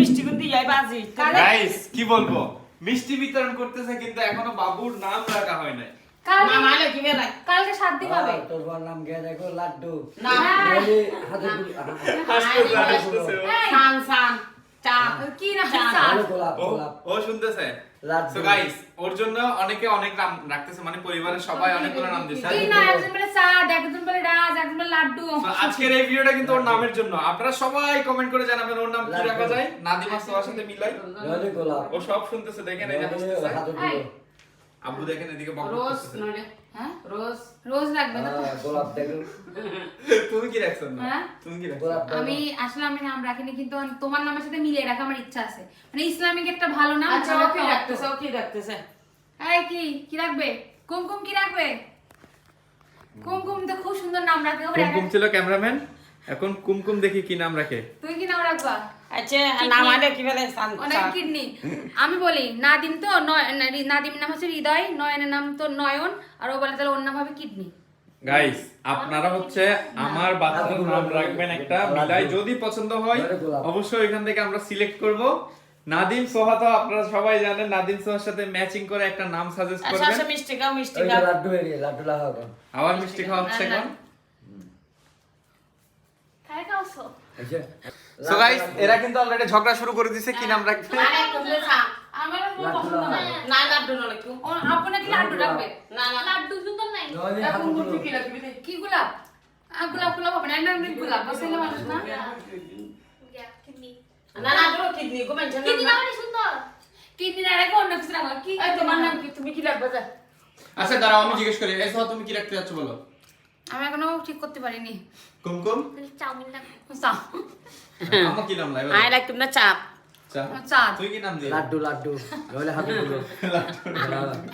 মিষ্টি কিন্তু ইয়াই বাজি। গাইস কি বলব? মিষ্টি বিতরণ করতেছে কিন্তু এখনও বাবুর নাম রাখা হয় নাই। কালকে সাত দিন হবে। তোর নাম গিয়ে দেখো লাড্ডু। না। কি না গোলাপ গোলাপ। ও শুনতেছে? সো গাইস ওর জন্য অনেকে অনেক নাম রাখতেছে মানে পরিবারের সবাই অনেকগুলো নাম দিচ্ছে কি না একজন বলে চাঁদ লাড্ডু আজকের এই ভিডিওটা কিন্তু ওর নামের জন্য। আপনারা সবাই কমেন্ট করে জানাবেন ওর নাম কি রাখা যায়? নাদিমা সোয়ার সাথে মিলাই? ও সব শুনতেছে দেখেন এই আব্বু দেখেন এদিকে রোজ। নইলে হ্যাঁ? রোজ রোজ লাগবে না হ্যাঁ, গোলাপ দেখো। তুমি কি রাখছো না হ্যাঁ? তুমি কি রাখছো? আমি আসলে আমি নাম রাখিনি কিন্তু তোমার নামের সাথে মিলিয়ে রাখা আমার ইচ্ছা আছে। মানে ইসলামিক একটা ভালো নাম আচ্ছা ভালো কি একটা রাখতেছে রাখতেছে? এই কি? কি রাখবে? কুমকুম কি রাখবে? কুমকুম তো খুব সুন্দর নাম রাখবে ওর কুমকুম ছিল ক্যামেরাম্যান এখন কুমকুম দেখি কি নাম রাখে। তুই কি নাম রাখবা? আচ্ছা নাম আলে কি বেলায় অনেক কিডনি। আমি বলি নাদিম তো নয় না- নাদিমের নাম হচ্ছে হৃদয় নয়নের নাম তো নয়ন আর ও বলে তাহলে ওর নাম হবে কিডনি। গাইস আপনারা হচ্ছে আমার বাচ্চার নাম রাখবেন একটা মিলাই যদি পছন্দ হয় অবশ্যই এখান থেকে আমরা সিলেক্ট করব। নাদিম সোহা তো আপনারা সবাই জানেন নাদিম সোহার সাথে ম্যাচিং করে একটা নাম সাজেস্ট আচ্ছা করবেন। আচ্ছা মিষ্টি খাও মিষ্টি খাও। লাড্ডু এরিয়ে লাড্ডু লাগাও কেন আবার মিষ্টি খাওয়া হচ্ছে এখন? খাই খাওছো সো। গাইস এরা কিন্তু অলরেডি ঝগড়া শুরু করে দিয়েছে কি নাম রাখবে? আমার পছন্দ না। না লাড্ডু নলে কি ও আপু নাকি লাড্ডু রাখবে? না না লাড্ডু সুন্দর নাই। এখন মুরগি কি রাখবি? কি গোলাপ? আ, গোলাপ গোলাপ হবে না এমনি গোলাপ। ছেলে মানুষ না? না না ধরো কিডনি গো মেনশন কিডনি না। নামই সুন্দর কিডনি না রেখে অন্য কিছু রাখো। কি এই তোমার নাম কি? তুমি কি রাখবে? যা। আচ্ছা দাঁড়াও আমি জিজ্ঞেস করি। এই তুমি কি রাখতে যাচ্ছ বলো? আমি এখনও ঠিক করতে পারিনি। কুমকুম? চাউমিন রাখো চাও আমার কি নাম লাগবে আই লাইক তুমি চা। চা? তুই কি নাম দিবি লাড্ডু লাড্ডু।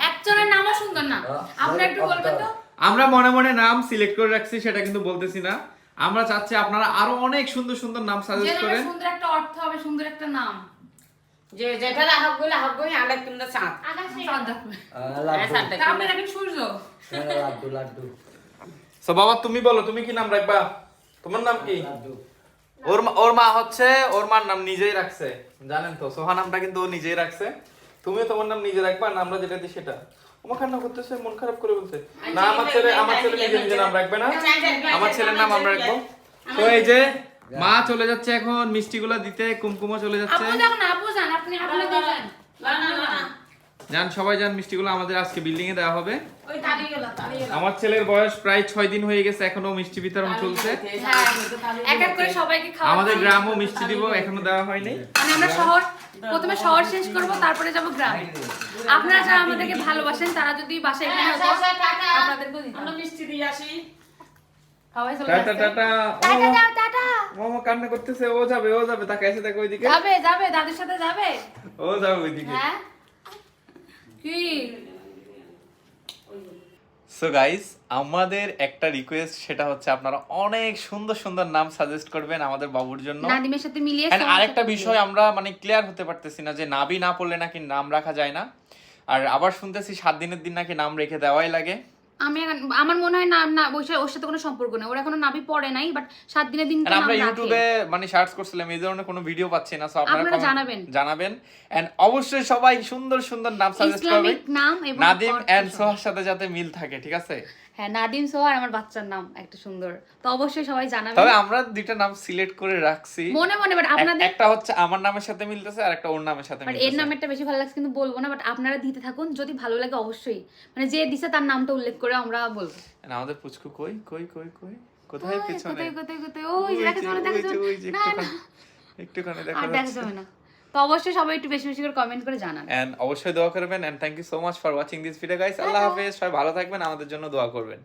একজনের নামও সুন্দর না। আপনি একটু বলবেন তো। আমরা মনে মনে নাম সিলেক্ট করে রাখছি সেটা কিন্তু বলতেছি না। আমরা চাচ্ছি আপনারা আরও অনেক সুন্দর সুন্দর নাম সাজেস্ট করেন। সুন্দর একটা অর্থ হবে সুন্দর একটা নাম। যে যেটা গুলা হব আই লাইক তুমি চা চাঁদ লাড্ডু। তা আপনি রাখেন সূর্য। হ্যাঁ, লাড্ডু লাড্ডু। সো বাবা তুমি বলো তুমি কি নাম রাখবা? তোমার নাম কি? লাড্ডু। ওর মা- ওর মা হচ্ছে ওর মার নাম নিজেই রাখছে। জানেন তো সোহা নামটা কিন্তু ও নিজেই রাখছে। তুমিও তোমার নাম নিজে রাখবা আর আমরা যেটা দিই সেটা। ওমা কান্না করতেছে মন খারাপ করে বলছে। না আমার ছেলে আমার ছেলে নিজে নিজে নাম রাখবে না আমার ছেলের নাম আমরা রাখব। তো এই যে মা চলে যাচ্ছে এখন মিষ্টিগুলা দিতে কুমকুমও চলে যাচ্ছে। আপু যখন আপু যান আপনি আপনি দিলেন না না না। যান সবাই যান মিষ্টিগুলো আমাদের আজকে বিল্ডিং এ দেওয়া হবে। ওই তালি গেল তালি গেল। আমার ছেলের বয়স প্রায় ছয় দিন হয়ে গেছে এখনও মিষ্টি বিতরণ চলছে। হ্যাঁ এক এক করে সবাইকে খাওয়া আমাদের গ্রামও মিষ্টি দিব এখনও দেওয়া হয়নি। মানে আমরা শহর প্রথমে শহর শেষ করব তারপরে যাব গ্রামে। আপনারা যারা আমাদেরকে ভালোবাসেন তারা যদি বাসায় এখানে আমরা মিষ্টি দিয়ে আসি। Tata tata. টাটা মামা কান্না করতেছে ও যাবে ও যাবে তাকে এসে দেখো ওইদিকে। যাবে যাবে দাদুর সাথে যাবে। ও যাবে ওইদিকে। হ্যাঁ? কি? সো গাইস আমাদের একটা রিকোয়েস্ট সেটা হচ্ছে আপনারা অনেক সুন্দর সুন্দর নাম সাজেস্ট করবেন আমাদের বাবুর জন্য। নাদিমের সাথে মিলিয়ে এন্ড আরেকটা বিষয় আমরা মানে ক্লিয়ার হতে পারতেছি না যে নাবি না পড়লে নাকি নাম রাখা যায় না। আর আবার শুনতেছি সাত দিনের দিন নাকি নাম রেখে দেওয়াই লাগে। আমি আমার মনে হয় না না সাথে- ওর সাথে কোনো সম্পর্ক নেই। ওর এখনও পড়ে নাই বাট সাত দিনের দিন আমরা ইউটিউবে মানে সার্চ করছিলাম এই ধরনের কোনো ভিডিও পাচ্ছি না সো আপনারা জানাবেন। জানাবেন। এন্ড অবশ্যই সবাই সুন্দর সুন্দর নাম সাজেস্ট করবেন নাম এবং নাদিম এন্ড সোহার সাথে যাতে মিল থাকে ঠিক আছে? হ্যাঁ নাদিম সোহার আমার বাচ্চার নাম একটা সুন্দর। তো অবশ্যই সবাই জানাবেন। তবে আমরা দুইটা নাম সিলেক্ট করে রাখছি। মনে মনে বাট আপনাদের একটা হচ্ছে আমার নামের সাথে মিলতেছে আর একটা ওর নামের সাথে বাট এর মিলতেছে। নামেরটা বেশি ভালো লাগছে কিন্তু বলব না বাট আপনারা দিতে থাকুন যদি ভালো লাগে অবশ্যই। মানে যে দিছে তার নামটা উল্লেখ করে আমরা বলব। আমাদের পুচকু কই কই কই কই? কোথায় পিছনে? কোথায় কোথায় কোথায়? ওই যে দেখা যাবে না দেখা যাবে না না। একটুখানি- একটুখানি দেখা আর দেখা যাবে না। তো অবশ্যই সবাই একটু বেশি বেশি করে কমেন্ট করে জানান। এন্ড অবশ্যই দোয়া করবেন and thank you so much for watching this video guys আল্লাহ হাফেজ সবাই ভালো থাকবেন আমাদের জন্য দোয়া করবেন।